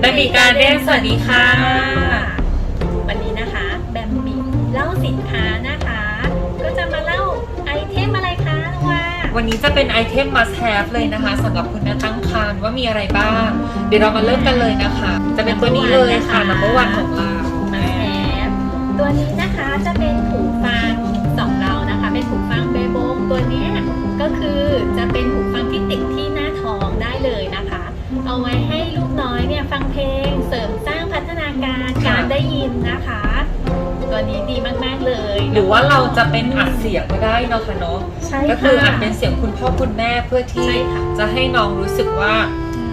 แบมบี้การ์เด้นสวัสดีค่ะ วันนี้นะคะ แบมบี้เล่าสินค้านะคะ ก็จะมาเล่าไอเทมอะไรคะน้องว่าวันนี้จะเป็นไอเทม must have เลยนะคะสำหรับคุณแม่ตั้งครรภ์ว่ามีอะไรบ้าง เดี๋ยวเรามาเริ่มกันเลยนะคะ จะเป็นตัวนี้เลยค่ะ number one ของเรามาแอบตัวนี้นะคะจะเป็นหูฟังสองเรานะคะ เป็นหูฟังเบโบงตัวเนี้ยก็คือจะเป็นหู ฟังเพลง เสริมสร้างพัฒนาการการได้ยินนะคะ ตัวนี้ดีมาก ๆ เลยหรือว่าเราจะเป็นอัดเสียงก็ได้เนาะค่ะเนาะใช่ก็คืออัดค่ะเป็นเสียงคุณพ่อคุณแม่เพื่อที่ใช่ค่ะจะให้น้องรู้สึกว่า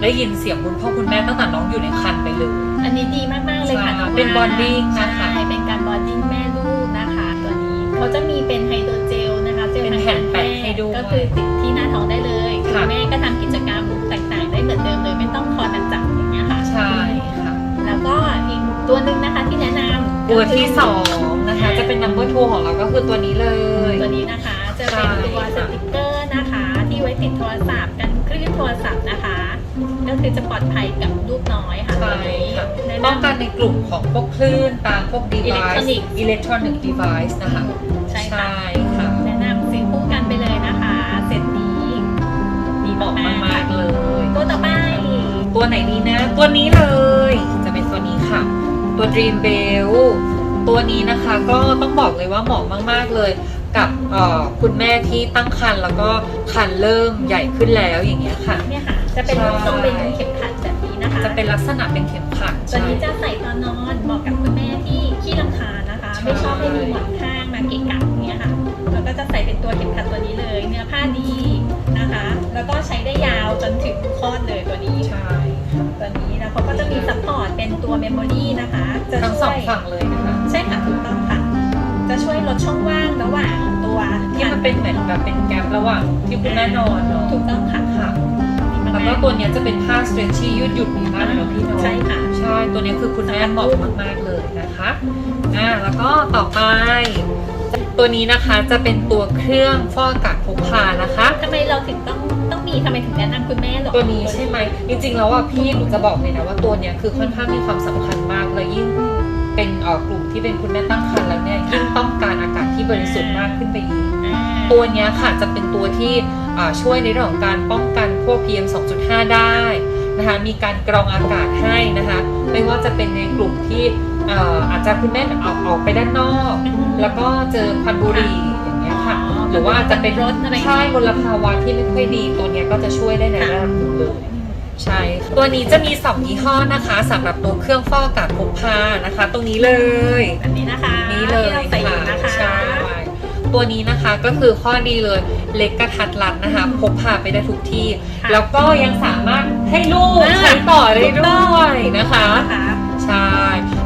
ได้ยินเสียงคุณพ่อคุณแม่ตั้งแต่น้องอยู่ในครรภ์ไปเลย อันนี้ดีมาก ๆ เลยค่ะใช่น้องว่าเป็น bonding นะคะใช่เป็นการบอนดิ้งแม่ลูกนะคะ ตัวนี้เขาจะมีเป็นไฮโดรเจลนะคะเจลเป็นทางแผ่กานรแปะแพทให้ย์ดูก็คือติดที่หน้าท้องได้ ตัวหนึ่งนะคะที่แนะนำตัวที่ก็คืสองนะคะ จะเป็น number two ของเราก็คือตัวนี้เลย ตัวนี้นะคะ จะเป็นตัวใช่สติกเกอร์นะคะ ที่ไว้ติดโทรศัพท์กันคลื่นโทรศัพท์นะคะ ก็คือจะปลอดภัยกับลูกน้อยค่ะตัวใช่นี้ค่ะแนะป้องนำกันในกลุ่มของพวกคลื่นตามพวก device Electronic electronic device นะคะใช่ค่ะ ค่ะแนะนำซื้อคู่กันไปเลยนะคะเซตนี้ดีเหมาะมากๆมากๆเลย ตัวต่อไปตัวไหนดีนะ ตัวนี้เลย ตัว Dream Bell ตัวนี้นะคะก็ต้องบอกเลยว่าเหมาะมาก ๆ เลยกับเอ่อคุณแม่ที่ตั้งครรภ์แล้วก็ครรภ์เริ่มใหญ่ขึ้นแล้วอย่างเงี้ยค่ะเนี่ยค่ะ จะเป็นใช่ทรงเป็นเข็มขัดแบบนี้นะคะ จะเป็นลักษณะเป็นเข็มขัดตัวนี้จะใส่ตอนนอนเหมาะกับคุณแม่ที่ขี้รำคาญนะคะใช่ไม่ชอบให้มีหมอนข้างมาเกะกะอย่างเงี้ยค่ะแล้วก็จะใส่เป็นตัวเข็มขัดตัวนี้เลย เนื้อผ้าดีนะคะ แล้วก็ใช้ได้ยาวจนถึงคลอดเลยตัวนี้ใช่ตัวนี้แล้วเขาก็จะมีซัพพอร์ตเป็นตัวเมมโมรีนะคะจะทั้ง สช่อวงยฝั่งเลยนะคะใช่ค่ะถูกต้องค่ะ จะช่วยลดช่องว่างระหว่างตัวที่มันเป็นเหมือนแบบเป็นแกลระหว่างที่คุณแม่นอนเนาะถูกต้องค่ะค่ะดีมากๆแล้วก็ตัวเนี้ยจะเป็นผ้า stretchy ยืดหยุ่นดีมากเลยเนาะพี่เน้องใช่ค่ะใช่ตัวเนี้ยคือคุณแม่เหมาะมากๆเลยนะคะอ่าแล้วก็ต่อไป ตัวนี้นะคะจะเป็นตัวเครื่องฟอกอากาศพกพานะคะทำไมเราถึงต้องต้องมีทำไมถึงแนะนำคุณแม่หรอตัวนี้ใช่ไหมจริงๆแล้วอะพี่หนูจะบอกเลยนะว่าตัวเนี้ยคือค่อนข้างมีความสำคัญมากเลยยิ่ง เป็นเอ่อกลุ่มที่เป็นคุณแม่ตั้งครรภ์แล้วเนี่ยยิ่งต้องการอากาศที่บริสุทธิ์มากขึ้นไปอีกอ่าตัวเนี้ยค่ะจะเป็นตัวที่อ่าช่วยในเรื่องของการป้องกันพวก PM 2.5 ได้นะคะมีการกรองอากาศให้นะคะไม่ว่าจะเป็นในกลุ่มที่อ่าอาจจะคุณแม่ออกออกไปด้านนอก แล้วก็เจอควันบุหรี่อย่างเงี้ยค่ะอ๋อหรือว่าจะเป็นรถอะไรใช่มลภาวะที่ไม่ค่อยดีตัวเนี้ยก็จะช่วยได้ในระดับหนึ่งเลย ใช่ค่ะตัวนี้จะมีสองยี่ห้อนะคะสำหรับตัวเครื่องฟอกอากาศพกพานะคะ ตรงนี้เลย อันนี้นะคะนี่เลยที่เราใส่อยู่ค่ะนะคะใช่ตัวนี้นะคะก็คือข้อดีเลยเล็กกระทัดรัดนะคะพกพาไปได้ทุกที่ค่ะแล้วก็ยังสามารถให้ลูกอ่า ใช้ต่อได้ด้วยนะคะ นะคะใช่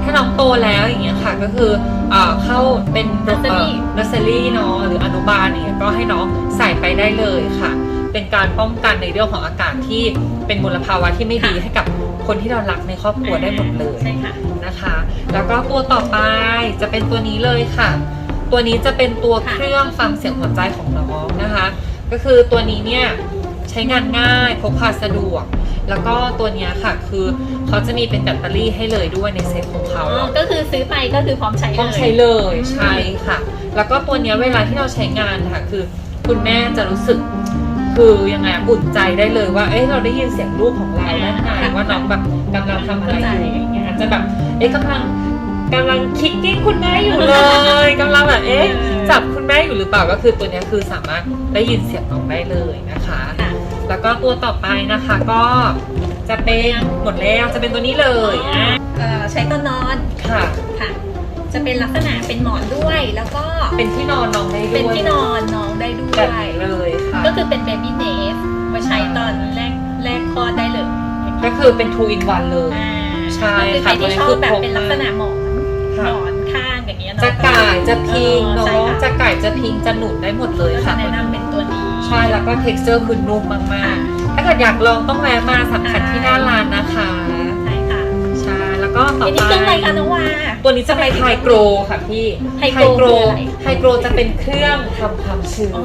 ถ้าน้องโตแล้วอย่างเงี้ยค่ะก็คือเอ่อเข้าเป็น Nursery เนอร์เซอรี่เนาะหรืออนุบาลอย่างเงี้ยก็ให้น้องใส่ไปได้เลยค่ะ เป็นการป้องกันในเรื่องของอากาศที่เป็นมลภาวะที่ไม่ดีค่ะให้กับคนที่เรารักในครอบครัวได้หมดเลยใช่ค่ะนะคะ แล้วก็ตัวต่อไปจะเป็นตัวนี้เลยค่ะ ตัวนี้จะเป็นตัวค่ะเครื่องฟังเสียงหัวใจของน้องนะคะ ก็คือตัวนี้เนี่ยใช้งานง่ายพกพาสะดวก แล้วก็ตัวเนี้ยค่ะคือเขาจะมีเป็นแบตเตอรี่ให้เลยด้วยในเซ็ตของเขาอ๋อก็คือซื้อไปก็คือพร้อมใช้เลยต้องใช้เลยอืมใช่ค่ะ แล้วก็ตัวเนี้ยเวลาที่เราใช้งานค่ะคือ คุณแม่จะรู้สึก คือยังไงอะอุ่นใจได้เลยว่า เอ้ยเราได้ยินเสียงลูกของเราด้านในว่าน้องแบบกำลังทำอะไรอยู่อย่างเงี้ยอาจจะแบบ เอ๊ะกำลังกำลังคิกกิ้งคุณแม่อยู่เลยกำลังแบบเอ๊ะจับคุณแม่อยู่หรือเปล่าก็คือตัวเนี้ยคือสามารถได้ยินเสียงน้องได้เลยนะคะค่ะแล้วก็ตัวต่อไปนะคะก็จะเป็นหมดแล้วจะเป็นตัวนี้เลยอะเอ่อใช้ตอนนอนค่ะค่ะ จะเป็นลักษณะเป็นหมอนด้วยแล้วก็เป็นที่นอนน้องได้ด้วยเป็นที่นอนน้อง ได้ด้วแบบย นี้เลยค่ะ ก็คือเป็นเบบี้เนสมาใช้ตอนแรกแรกคลอดได้เลยก็คือเป็น two in one เลย อ่าใช่ก็คือใครค่ะที่ชตัวนี้คืออบแบบพกเป็นลักษณะหมอนหค่ะ มอนข้างอย่างเงี้ยเนาะจะก่ายจะพิงออเนาะ ใช่ค่จะก่ายจะพิงจะหนุนได้หมดเลยก็จะค่ะแนะนำเป็นตัวนี้ ใช่แล้วก็ texture คือนุ่มมากๆ ถ้าเกิดอยากลองต้องแวะมาสัมผัสที่หน้าร้านนะคะใช่ค่ะใช่แล้ว ก็ต่ออันไปนี้เครื่องอะไรคะน้องวา ตัวนี้จะเป็นไฮโกรค่ะพี่ไฮโกรคืออะไร ไฮโกรจะเป็นเครื่องทำความชื้นอ๋อ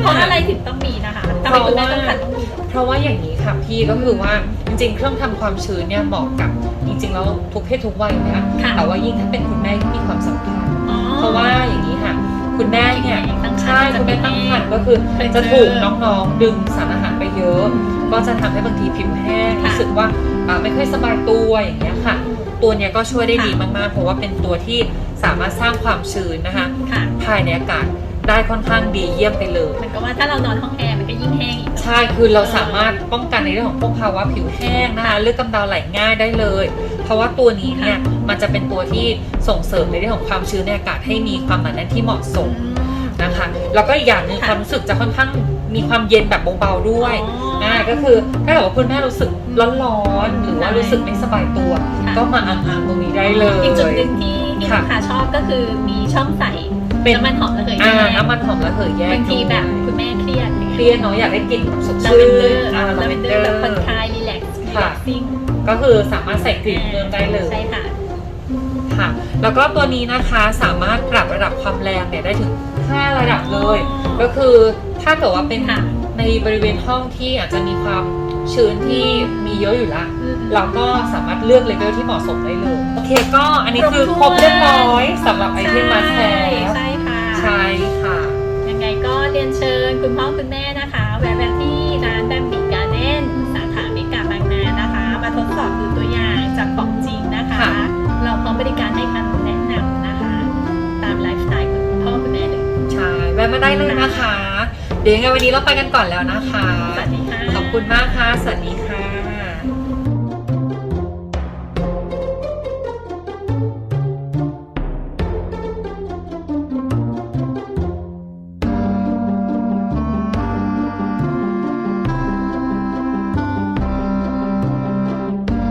เพราะอะไรถึงต้องมีนะคะทำไมคุณแม่ต้องขันต้องมี เพราะว่าอย่างนี้ค่ะพี่ก็คือว่าจริงๆ เครื่องทำความชื้นเนี่ยเหมาะกับจริงๆแล้วทุกเพศทุกวัยนะค่ะ แต่ว่ายิ่งถ้าเป็นคุณแม่ที่มีความสำคัญอ๋อ เพราะว่าอย่างนี้ค่ะ คุณแม่เนี่ยตั้งครรภ์ใช่คุณแม่ตั้งครรภ์ก็คือเคยเจอจะถูกน้องๆดึงสารอาหารไปเยอะ ก็จะทำให้บางทีผิวแห้งค่ะรู้สึกว่าอ่าไม่ค่อยสบายตัวอย่างเงี้ยค่ะ ตัวเนี้ยก็ช่วยได้ดีค่ะมากๆ เพราะว่าเป็นตัวที่สามารถสร้างความชื้นนะคะค่ะภายในอากาศได้ค่อนข้างดีเยี่ยมไปเลยเหมือนกับว่าถ้าเรานอนห้องแอร์มันก็ยิ่งแห้งอีกเนอะใช่คือเราสามารถป้องกันในเรื่องของพวกภาวะผิวแห้งนะคะเลือดกำเดาไหลง่ายได้เลย เพราะว่าตัวนี้เนี่ยมันจะเป็นตัวที่ส่งเสริมในเรื่องของความชื้นในอากาศให้มีความหนาแน่นที่เหมาะสมอืม นะคะ แล้วก็อีกอย่างหนึ่งค่ะความรู้สึกจะค่อนข้างมีความเย็นแบบเบาๆด้วยอ๋ออ่อ่าก็คือถ้าเกิดว่าคุณแม่รู้สึกร้อนๆหรือว่าใช่รู้สึกไม่สบายตัว ค่ะ ก็มาอ่างๆตรงนี้ได้เลย อีกจุดหนึ่งที่ที่ค่ะ ลูกค้าชอบก็คือมีช่องใส่เป็นน้ำมันหอมระเหยอ่าแยกน้ำมันหอมระเหยแยกบางทีแบบด้วยคุณแม่เครียดเครียดเนาะอยากได้กลิ่นสดลาชื่เวนนเดอร์อ่า ลาเวนเดอร์แบบผ่อนคลายรีแลกซ์รีค่ะแลกซิ่งก็คือสามารถใส่กลิ่นเพิ่มได้เลย ใช่ค่ะ ค่ะแล้วก็ตัวนี้นะคะสามารถปรับระดับความแรงเนี่ยได้ถึง 5 ระดับเลย ก็คือถ้าเกิดว่าเป็นค่ะในบริเวณห้องที่อาจจะมีความชื้นที่มีเยอะอยู่ละเราก็สามารถเลือกเลเวลที่เหมาะสมได้เลย โอเคก็อันนี้คือครบเรียบร้อยสำหรับไอเทมมาแชร์ใช่ค่ะใช่ค่ะ ยังไงก็เรียนเชิญคุณพ่อคุณแม่นะคะ แวะแวะที่ร้านแบมบิการ์เด้นสาขาเมกาบางนานะคะ มาทดสอบดูตัวอย่างจากของจริงนะคะค่ะเราพร้อมบริการให้คำแนะ ได้เลยนะคะ เดี๋ยวยังไงวันนี้เราไปกันก่อนแล้วนะคะ สวัสดีค่ะ ขอบคุณมากค่ะ สวัสดี